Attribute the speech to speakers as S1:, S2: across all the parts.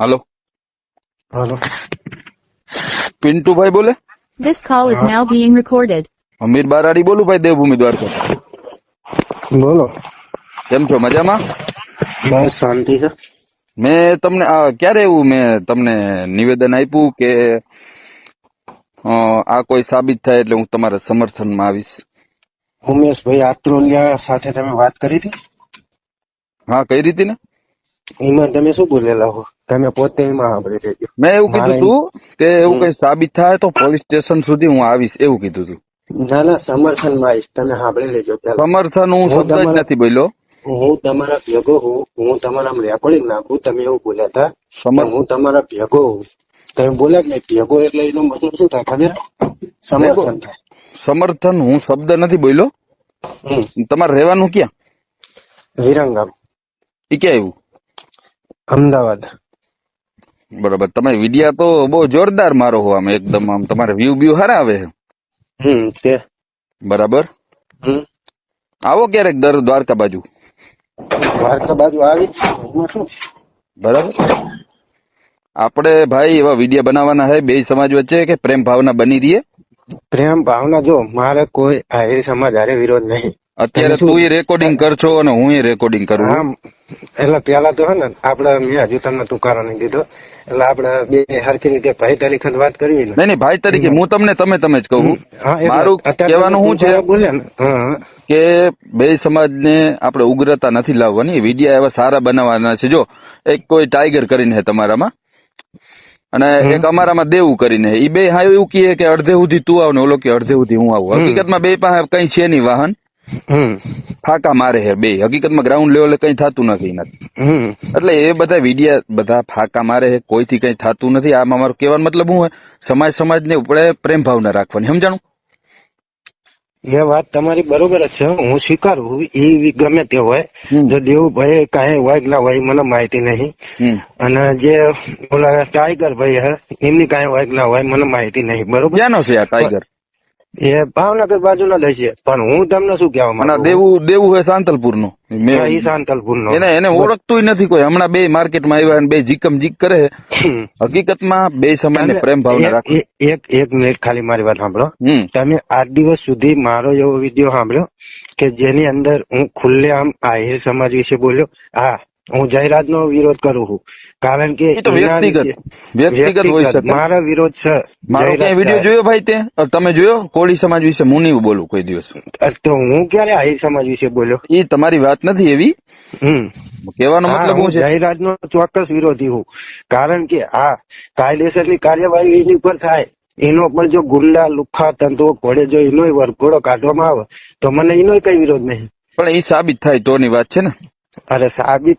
S1: હાલો
S2: હાલો
S1: પિન્ટુભાઈ બોલે
S3: This call is now being recorded.
S1: અમીર બારાડી બોલું ભાઈ દેવભૂમિ દ્વારકા
S2: બોલો.
S1: કેમ છો? મજામાં?
S2: બસ શાંતિ છે.
S1: મેં તમને આ ક્યારે એવું મેં તમને નિવેદન આપ્યું કે અ, આ કોઈ સાબિત થાય એટલે હું તમારા સમર્થનમાં આવીશ?
S2: ઉમેશભાઈ આત્રોલિયા સાથે તમે વાત કરી હતી?
S1: હા કઈ રીતે ને
S2: એમાં તમે શું બોલેલા હો? તમે પોતે એમાં સાંભળી લેજો
S1: મેં એવું કીધું હતું કે એવું કઈ સાબિત થાય તો પોલીસ સ્ટેશન સુધી હું આવીશ એવું કીધું હતું
S2: ના ના સમર્થનમાં આવીશ. તમે સાંભળી લેજો
S1: સમર્થન હું શબ્દ જ
S2: તમારા-
S1: નથી બોલ્યો.
S2: હું તમારા ભેગો હું હું તમારા રેકોર્ડિંગ નાખું તમે એવું બોલ્યા હતા. હું તમારા ભેગો હું. તમે બોલ્યા કે ભેગો એટલે એનો મતલબ શું થાય ખબર? સમર્થન થાય.
S1: સમર્થન હું શબ્દ નથી બોલ્યો.
S2: હમ.
S1: તમારે રહેવાનું ક્યાં?
S2: વિરંગામ.
S1: એ ક્યાં આવ્યું?
S2: અમદાવાદ.
S1: બરાબર. તમે વિડિયા તો બહુ જોરદાર મારો હો આમ એકદમ આમ તમારે વ્યૂ વ્યૂ હારા આવે
S2: હમ તે
S1: બરાબર?
S2: હમ.
S1: આવો ક્યારેક દર દ્વારકા બાજુ.
S2: દ્વારકા બાજુ આવી?
S1: બરાબર? આપણે ભાઈ એવા વિડિયા બનાવવાના હે બે સમાજ વચ્ચે કે પ્રેમ ભાવના બની રહીએ?
S2: પ્રેમ ભાવના જો મારે કોઈ આહિર સમાજ હારે વિરોધ નહીં.
S1: અત્યારે તું એ રેકોર્ડિંગ કરશો અને હું એ રેકોર્ડિંગ કરું
S2: એટલે પેલા તો હે ને આપડે મેં હજુ તમને તુકારો નહીં દીધો એટલે આપડે બે હરખી રીતે ભાઈ તરીકે વાત કરવી ને.
S1: નહીં નહીં ભાઈ તરીકે. હું તમને તમે તમે જ કહું. મારું કહેવાનું શું છે
S2: ને.
S1: કે બે સમાજને આપણે ઉગ્રતા નથી લાવવાની. વિડિયા એવા સારા બનાવવાના છે. જો એક કોઈ ટાઈગર કરીને છે તમારામાં અને એક અમારામાં દેવું કરીને એ બે હા એવું કહે કે અડધે સુધી તું આવ ને ઓલો કે અડધે સુધી હું આવું. હકીકતમાં બે પાસે કઈ છે નહીં વાહન. ફાકા મારે છે બે. હકીકતમાં ગ્રાઉન્ડ લેવલે કઈ થતું નથી એનાથી. એટલે એ બધા વિડિયા બધા ફાકા મારે હે કોઈથી કઈ થતું નથી. આમાં મારો કહેવાનો મતલબ શું સમાજ સમાજને ઉપડે પ્રેમ ભાવના રાખવાની. સમજાણું?
S2: એ વાત તમારી બરોબર જ છે. હું સ્વીકારું. એ ગમે તે હોય. જો દેવુભાઈ કાંઈ હોય કે ના હોય મને માહિતી નહીં. અને જે ઓલા ટાઈગર ભાઈ હે એમની કાંઈ હોય કે ના હોય મને માહિતી નહીં. બરોબર?
S1: ક્યાંનો છે આ ટાઈગર?
S2: એ ભાવનગર બાજુ ના છે. પણ હું તમને શું
S1: અને
S2: માંગુ?
S1: દેવું દેવું હોય
S2: સાંતલપુરનું શાંતલપુર નો
S1: એને એને ઓળખતું નથી કોઈ. હમણાં બે માર્કેટમાં આવ્યા અને બે જીકમ જીક કરે હકીકતમાં બે સમાજને પ્રેમ ભાવના રાખે.
S2: એક એક મિનિટ ખાલી મારી વાત સાંભળો. તમે આજ દિવસ સુધી મારો એવો વીડિયો સાંભળ્યો કે જેની અંદર હું ખુલ્લે આમ આહિર સમાજ વિશે બોલ્યો? હા. હું જાહેરાત નો વિરોધ કરું છું. કારણ કે
S1: તો વ્યક્તિગત શકે.
S2: મારો વિરોધ છે.
S1: મારો ક્યાંય વીડિયો જોયો ભાઈ તે? તમે જોયો? કોળી સમાજ વિશે હું નહીં બોલું કોઈ દિવસ.
S2: તો હું ક્યારે આહિર સમાજ વિશે બોલ્યો?
S1: એ તમારી વાત નથી એવી. કહેવાનો મતલબ
S2: હું જાહેરાત નો ચોક્કસ વિરોધી હું કારણ કે આ કાયદેસરની કાર્યવાહી એની ઉપર થાય. એનો પણ જો ગુંડા લુખા તંતુઓ ઘોડે જો એનો વરઘોડો કાઢવામાં આવે તો મને એનો કઈ વિરોધ નહીં.
S1: પણ એ સાબિત થાય તોની વાત છે ને.
S2: અરે સાબિત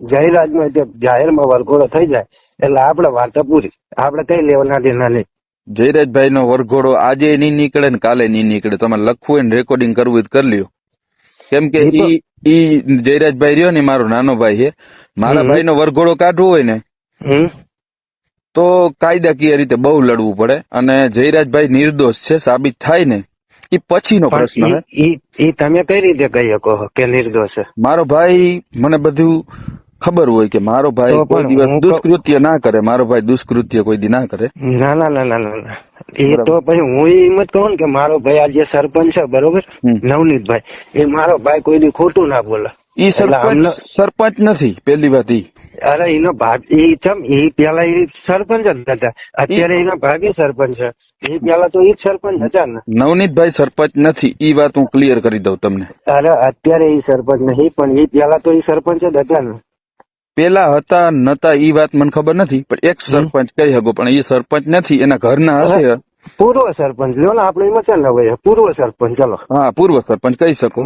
S2: જાહેરાતમાં તે જાહેરમાં વરઘોડો થઈ જાય એટલે આપડે વાર્તા પૂરી આપડે કઈ લેવાના દેના નહીં.
S1: જયરાજભાઈ નો વરઘોડો આજે નહીં નીકળે ને કાલે નહીં નીકળે. તમારે લખવું હોય ને રેકોર્ડિંગ કરવું હોય તો કરી લ્યો. કેમ કે ઈ ઈ જયરાજભાઈ રહ્યો ને મારો નાનો ભાઈ છે. મારા ભાઈ નો વરઘોડો કાઢવો હોય ને તો કાયદાકીય રીતે બહુ લડવું પડે. અને જયરાજભાઈ નિર્દોષ છે સાબિત થાય ને એ પછીનો પ્રશ્ન
S2: ઈ તમે કઈ રીતે કહી શકો કે નિર્દોષ?
S1: મારો ભાઈ મને બધું ખબર હોય કે મારો ભાઈ કોઈ દિવસ દુષ્કૃત્ય ના કરે મારો ભાઈ દુષ્કૃત્ય કોઈ દી ના કરે.
S2: ના ના ના ના ના એ તો પછી હું એમ જ કહું કે મારો ભાઈ આ જે સરપંચ છે બરોબર?
S1: નવનીત
S2: નવનીતભાઈ. એ મારો ભાઈ કોઈ દી ખોટું ના બોલે.
S1: ઈ સરપંચ સરપંચ નથી પેલી વાત ઈ.
S2: અરે એનો ભાગ એ ચમ એ પેલા એ સરપંચ જ હતા. અત્યારે એના ભાભી સરપંચ છે. એ પેલા તો એ જ સરપંચ હતા ને.
S1: નવનીતભાઈ સરપંચ નથી ઈ વાત હું ક્લિયર કરી દઉં તમને.
S2: અરે અત્યારે એ સરપંચ નહીં પણ એ પેલા તો એ સરપંચ જ હતા ને.
S1: પેલા હતા નતા ઈ વાત મને ખબર નથી પણ એક સરપંચ કહી શકો પણ એ સરપંચ નથી એના ઘરના હશે.
S2: પૂર્વ સરપંચ લ્યો ને આપણે એમાં ચાલ હોય પૂર્વ સરપંચ ચલો.
S1: હા પૂર્વ સરપંચ કહી શકો.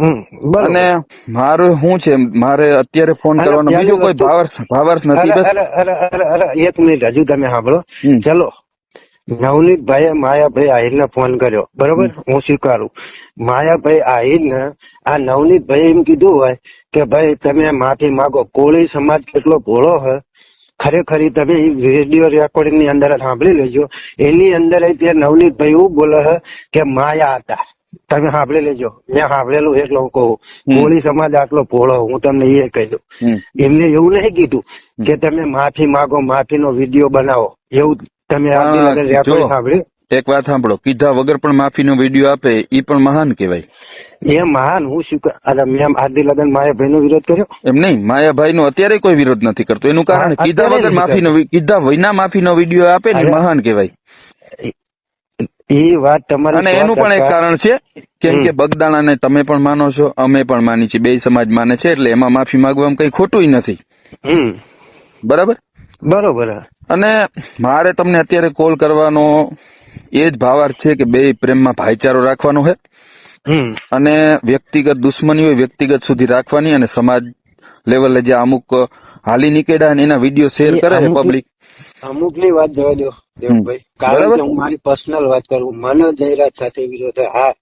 S1: અને મારું શું છે મારે અત્યારે ફોન કરવાનો બીજો કોઈ ભાવાર્થ ભાવાર્થ નથી
S2: અરે
S1: બસ.
S2: અરે અરે અરે એક મિનિટ હજુ તમે સાંભળો. ચલો. નવનીતભાઈએ માયાભાઈ આહિરને ફોન કર્યો. બરોબર? હું સ્વીકારું. માયાભાઈ આહિરને આ નવનીતભાઈ એમ કીધું હોય કે ભાઈ તમે માફી માગો. કોળી સમાજ કેટલો ભોળો હોય ખરેખર તમે વીડિયો રેકોર્ડિંગની અંદર સાંભળી લેજો. એની અંદર ય તે નવનીતભાઈ એવું બોલે છે કે માયા હતા. તમે સાંભળી લેજો. મેં સાંભળેલું એટલે હું કહું. કોળી સમાજ આટલો ભોળો હું. તમને એ કહી દઉં. એમને એવું નહીં કીધું કે તમે માફી માંગો માફીનો વીડિયો બનાવો. એવું તમે. સાંભળ્યું?
S1: એક વાત સાંભળો. કીધા વગર પણ માફીનો વીડિયો આપે એ પણ મહાન કહેવાય.
S2: એ મહાન હું શું અરે મેં આદિ લગન માયાભાઈ નો વિરોધ કર્યો?
S1: એમ નહીં માયાભાઈ નો અત્યારે કોઈ વિરોધ નથી કરતો. એનું કારણ કીધા વગર માફીનો કીધા વિના માફીનો વીડિયો આપે ને મહાન કહેવાય.
S2: એ વાત તમારી
S1: અને એનું પણ એક કારણ છે કેમ કે બગદાણાને તમે પણ માનો છો અમે પણ માની છીએ બે સમાજ માને છે એટલે એમાં માફી માંગવામાં કઈ ખોટું નથી. બરાબર?
S2: બરોબર.
S1: અને મારે તમને અત્યારે કોલ કરવાનો એ જ ભાવાર્થ છે કે બે પ્રેમમાં ભાઈચારો રાખવાનો છે. અને વ્યક્તિગત દુશ્મની હોય વ્યક્તિગત સુધી રાખવાની અને સમાજ લેવલે જે અમુક હાલી નીકળ્યા એના વીડિયો શેર કરે છે પબ્લિક
S2: અમુકની વાત જવા દો દેવભાઈ. કારણ કે હું મારી પર્સનલ વાત કરું. મને જયરાજ સાથે વિરોધ હા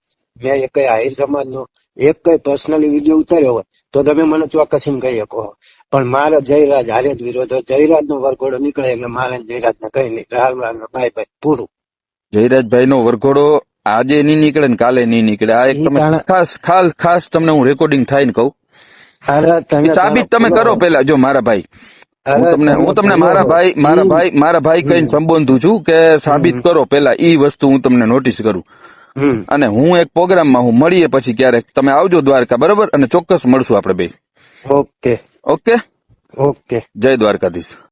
S2: મેં એક આહિર સમાજ નો એક કઈ પર્સનલી વીડિયો ઉતાર્યો હોય તો તમે મને ચોક્કસ એમ કહી શકો. પણ મારો જયરાજ હારે જ વિરોધ જયરાજ નો વરઘોડો નીકળે એટલે મારે જયરાજ ને કઈ નહીં. રામ રામ ને બાય બાય પૂરું.
S1: જયરાજભાઈ નો વરઘોડો આજે નહીં નીકળે ને કાલે નહીં નીકળે. આ એક તમે ખાસ ખાસ ખાસ તમને હું રેકોર્ડિંગ થાય ને કહું. સાબિત તમે કરો પેલા જો મારા ભાઈ. હું તમને હું તમને મારા ભાઈ મારા ભાઈ મારા ભાઈ કઈ સંબોધું છું કે સાબિત કરો પેલા ઈ વસ્તુ હું તમને નોટિસ કરું. અને હું એક પ્રોગ્રામમાં હું મળીએ પછી ક્યારેક. તમે આવજો દ્વારકા બરોબર? અને ચોક્કસ મળશું આપણે બે.
S2: ઓકે.
S1: ઓકે?
S2: ઓકે.
S1: જય દ્વારકાધીશ.